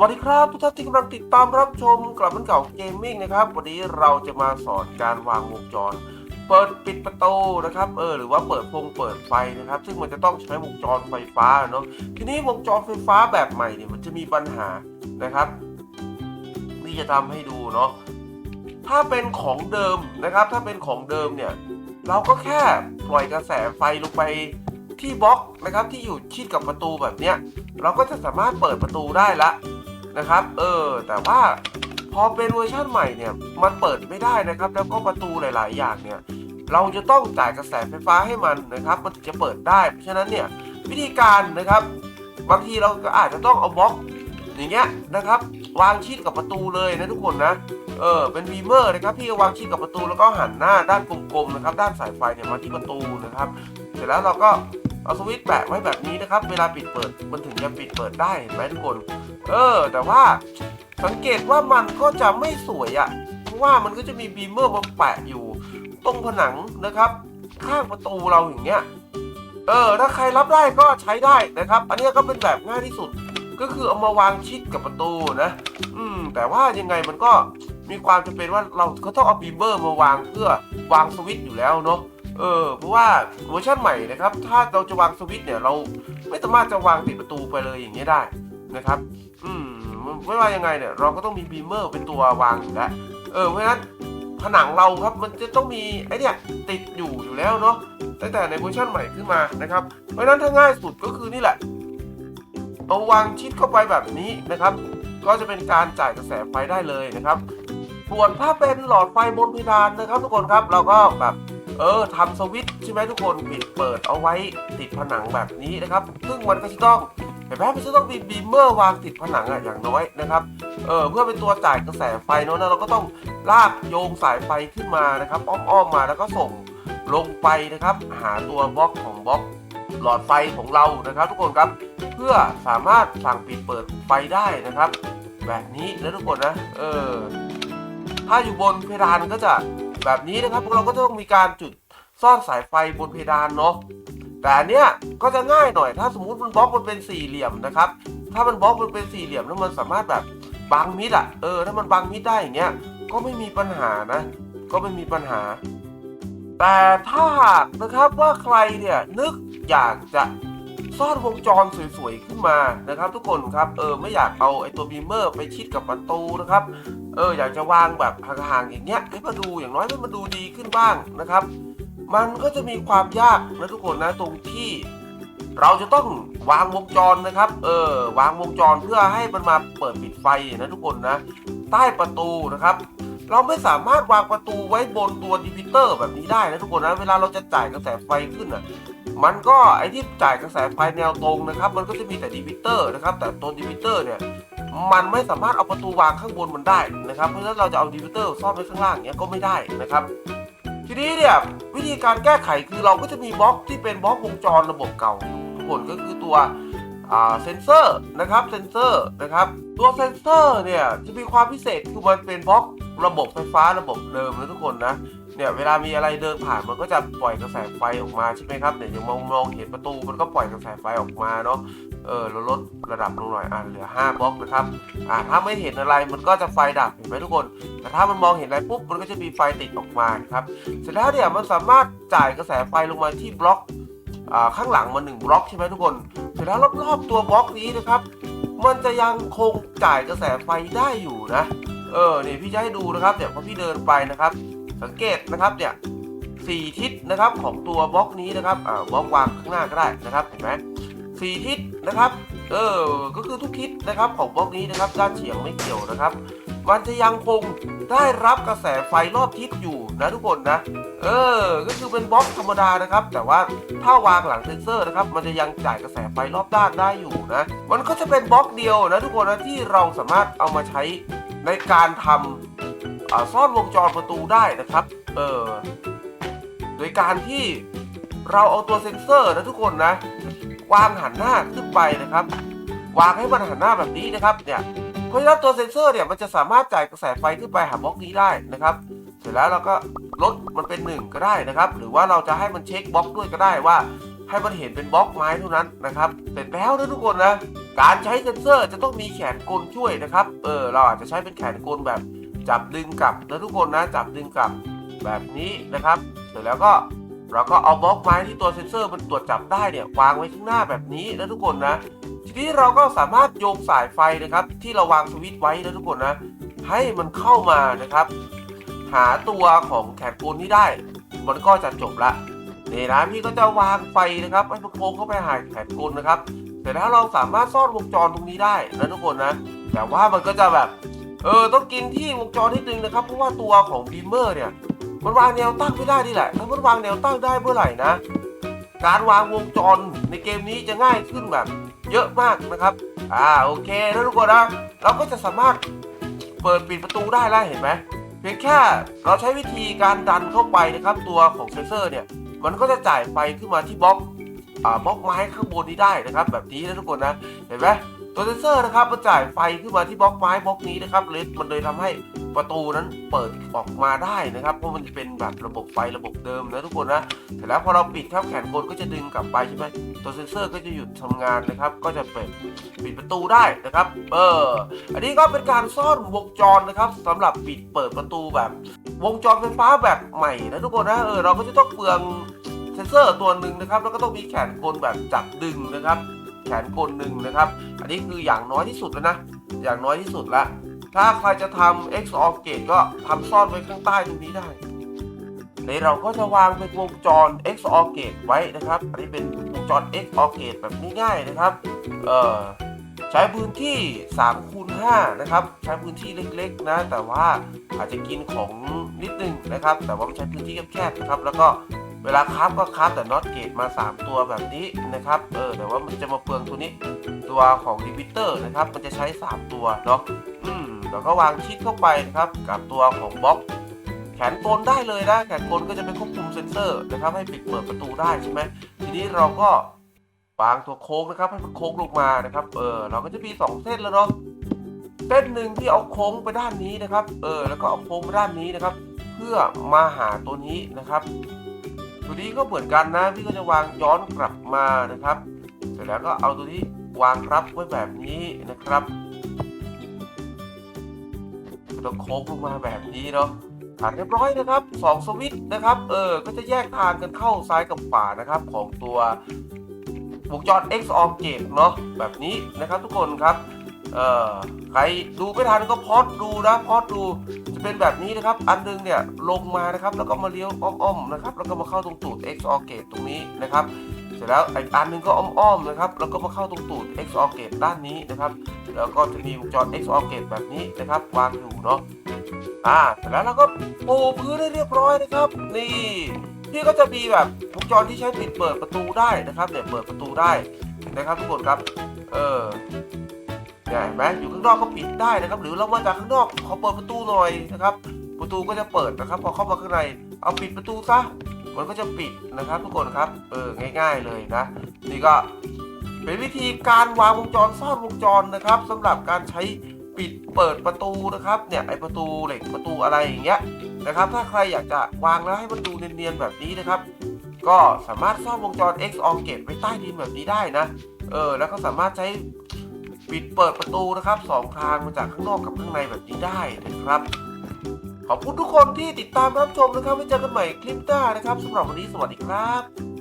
วัสดีครับทุกท่านที่กำลังติดตามรับชมกลับมันเก่าเกมมิ่งนะครับ วันนี้เราจะมาสอนการวางวงจร เปิดปิดประตูนะครับเออหรือว่าเปิดพงเปิดไฟนะครับ ซึ่งมันจะต้องใช้วงจรไฟฟ้าเนาะทีนี้วงจรไฟฟ้าแบบใหม่เนี่ยมันจะมีปัญหานะครับนี่จะทำให้ดูเนาะถ้าเป็นของเดิมนะครับ ถ้าเป็นของเดิมเนี่ยเราก็แค่ปล่อยกระแสไฟลงไปที่บล็อกนะครับที่อยู่ชิดกับประตูแบบเนี้ยเราก็จะสามารถเปิดประตูได้ละ นะครับ เออ แต่ว่าพอเป็นเวอร์ชันใหม่เนี่ย มันเปิดไม่ได้นะครับ แล้วก็ประตูหลาย ๆ อย่างเนี่ย เราจะต้องจ่ายกระแสไฟฟ้าให้มันนะครับ มันถึงจะเปิดได้ เพราะฉะนั้นเนี่ยวิธีการนะครับ บางทีเราก็อาจจะต้องเอาบล็อกอย่างเงี้ยนะครับ วางชิดกับประตูเลยนะทุกคนนะ เออ เป็นวีเมอร์นะครับพี่วางชิดกับประตูแล้วก็หันหน้าด้านกลมๆนะครับ ด้านสายไฟเนี่ยมาที่ประตูนะครับ เสร็จแล้วเราก็ เอาสวิตช์แปะไว้แบบนี้นะครับ เวลาปิดเปิดมันถึงจะปิดเปิดได้เห็นไหมทุกคน เออ แต่ว่าสังเกตว่ามันก็จะไม่สวยอะ่ะ เพราะว่ามันก็จะมีบีมเมอร์มาแปะอยู่ ตรงผนังนะครับ ข้างประตูเราอย่างเงี้ย เออ ถ้าใครรับได้ก็ใช้ได้นะครับ อันนี้ก็เป็นแบบง่ายที่สุด ก็คือเอามาวางชิดกับประตูนะ อืม แต่ว่ายังไงมันก็มีความจำเป็นว่าเราก็ต้องเอาบีมเมอร์มาวางเพื่อวางสวิตช์อยู่แล้วเนาะ เออเพราะว่าเวอร์ชันใหม่นะครับ ถ้าเราจะวางสวิตช์เนี่ยเราไม่สามารถจะวางติดประตูไปเลยอย่างเงี้ได้นะครับ อืมไม่ว่ายังไงเนี่ย เราก็ต้องมีบีมเมอร์เป็นตัววางอยู่แล้วเออเพราะฉะนั้นผนังเราครับมันจะต้องมีไอเนี่ยติดอยู่อยู่แล้วเนาะตั้งแต่ในเวอร์ชันใหม่ขึ้นมานะครับ เพราะฉะนั้นถ้าง่ายสุดก็คือนี่แหละเอาวางชิดเข้าไปแบบนี้นะครับ ก็จะเป็นการจ่ายกระแสไฟได้เลยนะครับส่วนถ้าเป็นหลอดไฟบนเพดานนะครับ ทุกคนครับเราก็แบบ เออทำสวิตช์ใช่ไหมทุกคนปิดเปิดเอาไว้ติดผนังแบบนี้นะครับ ซึ่งมันก็จะต้องเห็นไหมมันจะต้องมีบีมเมอร์วางติดผนังอะอย่างน้อยนะครับเออเพื่อเป็นตัวจ่ายกระแสไฟเนาะเราก็ต้องลากโยงสายไฟขึ้นมานะครับ อ้อมๆมาแล้วก็ส่งลงไปนะครับ หาตัวบล็อกของบล็อกหลอดไฟของเรานะครับ ทุกคนครับเพื่อสามารถสั่งปิดเปิดไฟได้นะครับ แบบนี้นะทุกคนนะเออถ้าอยู่บนเพดานก็จะ แบบนี้นะครับเราก็ต้องมีการจุดซ่อนสายไฟบนเพดานเนาะแต่อันเนี้ยก็จะง่ายหน่อย ถ้าสมมติมันบล็อกมันเป็นสี่เหลี่ยมนะครับ ถ้ามันบล็อกมันเป็นสี่เหลี่ยมแล้วมันสามารถแบบบังมิดอะเออถ้ามันบังมิดได้อย่างเงี้ยก็ไม่มีปัญหานะ ก็ไม่มีปัญหา แต่ถ้าหากนะครับว่าใครเนี่ยนึกอยากจะ ซ่อนวงจรสวยๆขึ้นมานะครับทุกคนครับเออไม่อยากเอาไอ้ตัวบีมเมอร์ไปชิดกับประตูนะครับเอออยากจะวางแบบห่างๆอย่างเงี้ยให้มาดูอย่างน้อยให้มันดูดีขึ้นบ้างนะครับ มันก็จะมีความยากนะทุกคนนะตรงที่เราจะต้องวางวงจรนะครับ เออวางวงจรเพื่อให้มันมาเปิดปิดไฟนะทุกคนนะ ใต้ประตูนะครับ เราไม่สามารถวางประตูไว้บนตัวดิพิเตอร์แบบนี้ได้นะทุกคนนะ เวลาเราจะจ่ายกระแสไฟขึ้นอะ มันก็ไอที่จ่ายกระแสไฟแนวตรงนะครับ มันก็จะมีแต่ดิพิเตอร์นะครับ แต่ตัวดิพิเตอร์เนี่ยมันไม่สามารถเอาประตูวางข้างบนมันได้นะครับ เพราะฉะนั้นเราจะเอาดิพิเตอร์ซ่อนไว้ข้างล่างเนี้ยก็ไม่ได้นะครับ ทีนี้เนี่ยวิธีการแก้ไขคือเราก็จะมีบล็อกที่เป็นบล็อกวงจรระบบเก่าทุกคนก็คือตัวเซนเซอร์นะครับเซนเซอร์นะครับตัวเซนเซอร์เนี่ยจะมีความพิเศษคือมันเป็นบล็อกระบบไฟฟ้าระบบเดิมนะทุกคนนะ เนี่ยเวลามีอะไรเดินผ่านมันก็จะปล่อยกระแสไฟออกมาใช่ไหมครับเนี่ยอย่างมองมองเห็นประตูมันก็ปล่อยกระแสไฟออกมาเนาะเออเราลดระดับลงหน่อยอ่าเหลือ5บล็อกนะครับอ่าถ้าไม่เห็นอะไรมันก็จะไฟดับเห็นไหมทุกคน แต่ถ้ามันมองเห็นอะไรปุ๊บมันก็จะมีไฟติดออกมาครับเสร็จแล้วเนี่ยมันสามารถจ่ายกระแสไฟลงมาที่บล็อกอ่าข้างหลังมาหนึ่งบล็อกใช่ไหมทุกคนเสร็จแล้วรอบๆตัวบล็อกนี้นะครับ มันจะยังคงจ่ายกระแสไฟได้อยู่นะเออเนี่ยพี่จะให้ดูนะครับเดี๋ยวพอพี่เดินไปนะครับ สังเกตนะครับเนี่ยสี่ทิศนะครับของตัวบล็อกนี้นะครับอ่าบล็อกวางข้างหน้าก็ได้นะครับเห็นไหมสี่ทิศนะครับเออก็คือทุกทิศนะครับของบล็อกนี้นะครับด้านเฉียงไม่เกี่ยวนะครับ มันจะยังคงได้รับกระแสไฟรอบทิศอยู่นะทุกคนนะเออ ก็คือเป็นบล็อกธรรมดานะครับ แต่ว่าถ้าวางหลังเซนเซอร์นะครับ มันจะยังจ่ายกระแสไฟรอบด้านได้อยู่นะ มันก็จะเป็นบล็อกเดียวนะทุกคนนะที่เราสามารถเอามาใช้ในการทำอ่า ซ่อนวงจรประตูได้นะครับ เออโดยการที่เราเอาตัวเซ็นเซอร์นะทุกคนนะ วางหันหน้าขึ้นไปนะครับ วางให้มันหันหน้าแบบนี้นะครับเนี่ยเพราะฉะนั้นตัวเซ็นเซอร์เนี่ยมันจะสามารถจ่ายกระแสไฟขึ้นไปหาบล็อกนี้ได้นะครับ เสร็จแล้วเราก็ลดมันเป็นหนึ่งก็ได้นะครับ หรือว่าเราจะให้มันเช็คบล็อกด้วยก็ได้ว่า ให้มันเห็นเป็นบล็อกไม้เท่านั้นนะครับเสร็จแล้วนะทุกคนนะการใช้เซ็นเซอร์จะต้องมีแขนกลช่วยนะครับ เออเราอาจจะใช้เป็นแขนกลแบบ จับดึงกลับนะทุกคนนะจับดึงกลับแบบนี้นะครับ เสร็จแล้วก็เราก็เอาบล็อกไม้ที่ตัวเซ็นเซอร์มันตรวจจับได้เนี่ยวางไว้ข้างหน้าแบบนี้นะทุกคนนะ ทีนี้เราก็สามารถโยงสายไฟนะครับ ที่เราวางสวิตช์ไว้นะทุกคนนะ ให้มันเข้ามานะครับ หาตัวของแขนกลที่ได้ มันก็จะจบละเนี่นะพี่ก็จะวางไฟนะครับให้มันโค้งเข้าไปหาแขนกลนะครับแต่ถ้าเราสามารถซ่อนวงจรตรงนี้ได้นะทุกคนนะ แต่ว่ามันก็จะแบบ เออต้องกินที่วงจรนิดนึงนะครับ เพราะว่าตัวของบีมเมอร์เนี่ยมันวางแนวตั้งไม่ได้นี่แหละ ถ้ามันวางแนวตั้งได้เมื่อไหร่นะ การวางวงจรในเกมนี้จะง่ายขึ้นแบบเยอะมากนะครับ อ่าโอเคนะทุกคนนะ เราก็จะสามารถเปิดปิดประตูได้แล้วเห็นไหมเพียงแค่เราใช้วิธีการดันเข้าไปนะครับ ตัวของเซนเซอร์เนี่ย มันก็จะจ่ายไฟขึ้นมาที่บล็อกอ่าบล็อกไม้ข้างบนนี้ได้นะครับ แบบนี้นะทุกคนนะเห็นไหม ตัวเซนเซอร์นะครับมันจ่ายไฟขึ้นมาที่บล็อกไม้บล็อกนี้นะครับเลยมันเลยทำให้ประตูนั้นเปิดออกมาได้นะครับ เพราะมันจะเป็นแบบระบบไฟระบบเดิมนะทุกคนนะเสร็จแล้วพอเราปิดครับแขนกลก็จะดึงกลับไปใช่ไหมตัวเซนเซอร์ก็จะหยุดทำงานนะครับ ก็จะเปิดปิดประตูได้นะครับ เอออันนี้ก็เป็นการซ่อนวงจรนะครับสำหรับปิดเปิดประตูแบบ วงจรไฟฟ้าแบบใหม่นะทุกคนนะเออเราก็จะต้องเปลืองเซนเซอร์ตัวหนึ่งนะครับ แล้วก็ต้องมีแขนกลแบบจับดึงนะครับ แขนกลหนึ่งนะครับ อันนี้คืออย่างน้อยที่สุดแล้วนะ อย่างน้อยที่สุดละ ถ้าใครจะทำ XOR gate ก็ทำซ่อนไว้ข้างใต้ตรงนี้ได้เลยเราก็จะวางเป็นวงจร XOR gate ไว้นะครับ อันนี้เป็นวงจร XOR gate แบบง่ายๆนะครับ เอ่อใช้พื้นที่3คูณ5นะครับ ใช้พื้นที่เล็กๆนะ แต่ว่าอาจจะกินของนิดนึงนะครับ แต่ว่ามันใช้พื้นที่แคบๆนะครับ แล้วก็ เวลาคราฟก็คราฟแต่น็อตเกตมา 3 ตัวแบบนี้นะครับเออแต่ว่ามันจะมาเปลืองตัวนี้ตัวของลิมิเตอร์นะครับ มันจะใช้ 3 ตัวเนาะอืมแล้วก็วางชิดเข้าไปนะครับกับตัวของบล็อกแขนกลได้เลยนะแขนกลก็จะเป็นควบคุมเซ็นเซอร์นะครับ ให้ปิดเปิดประตูได้ใช่ไหมทีนี้เราก็วางตัวโค้งนะครับให้มันโค้งลงมานะครับ เออเราก็จะมีสองเส้นแล้วเนาะเส้นหนึ่งที่เอาโค้งไปด้านนี้นะครับ เออ แล้วก็เอาโค้งไปด้านนี้นะครับ เพื่อมาหาตัวนี้นะครับ ตัวนี้ก็เหมือนกันนะพี่ก็จะวางย้อนกลับมานะครับ เสร็จแล้วก็เอาตัวนี้วางรับไว้แบบนี้นะครับต้องโค้งลงมาแบบนี้เนาะผ่านเรียบร้อยนะครับสองสวิตช์นะครับเออก็จะแยกทางกันเข้าซ้ายกับขวานะครับ ของตัววงจร XOR gate เนาะแบบนี้นะครับทุกคนครับ เอ่อใครดูไม่ทันก็พอดดูนะพอดดูจะเป็นแบบนี้นะครับ อันหนึงเนี่ยลงมานะครับ แล้วก็มาเลี้ยวอ้อมๆนะครับ แล้วก็มาเข้าตรงตูด XOR gate ตรงนี้นะครับ เสร็จแล้วอีกอันหนึงก็อ้อมๆนะครับ แล้วก็มาเข้าตรงตูด XOR gate ด้านนี้นะครับ แล้วก็จะมีวงจร XOR gate แบบนี้นะครับ วางอยู่เนาะอ่าเสร็จแล้วเราก็ปูพื้นให้เรียบร้อยนะครับ นี่พี่ก็จะมีแบบวงจรที่ใช้ปิดเปิดประตูได้นะครับเนี่ยเปิดประตูได้นะครับทุกคนครับ เออ นี่ยเห็นไหมอยู่ข้างนอกก็ปิดได้นะครับ หรือเรามาจากข้างนอกขอเปิดประตูหน่อยนะครับ ประตูก็จะเปิดนะครับ พอเข้ามาข้างใน เอาปิดประตูซะมันก็จะปิดนะครับทุกคนครับเออง่าย ๆเลยนะนี่ก็เป็นวิธีการวางวงจรซ่อนวงจรนะครับสำหรับการใช้ปิดเปิดประตูนะครับเนี่ยไอประตูเหล็กประตูอะไรอย่างเงี้ยนะครับ ถ้าใครอยากจะวางแล้วให้มันดูเนียนๆแบบนี้นะครับ ก็สามารถซ่อนวงจร XOR gate ไว้ใต้ดินแบบนี้ได้นะเออแล้วก็สามารถใช้ ปิดเปิดประตูนะครับสองทางมาจากข้างนอกกับข้างในแบบนี้ได้นะครับ ขอบคุณทุกคนที่ติดตามรับชมนะครับไว้เจอกันใหม่คลิปหน้านะครับสำหรับวันนี้สวัสดีครับ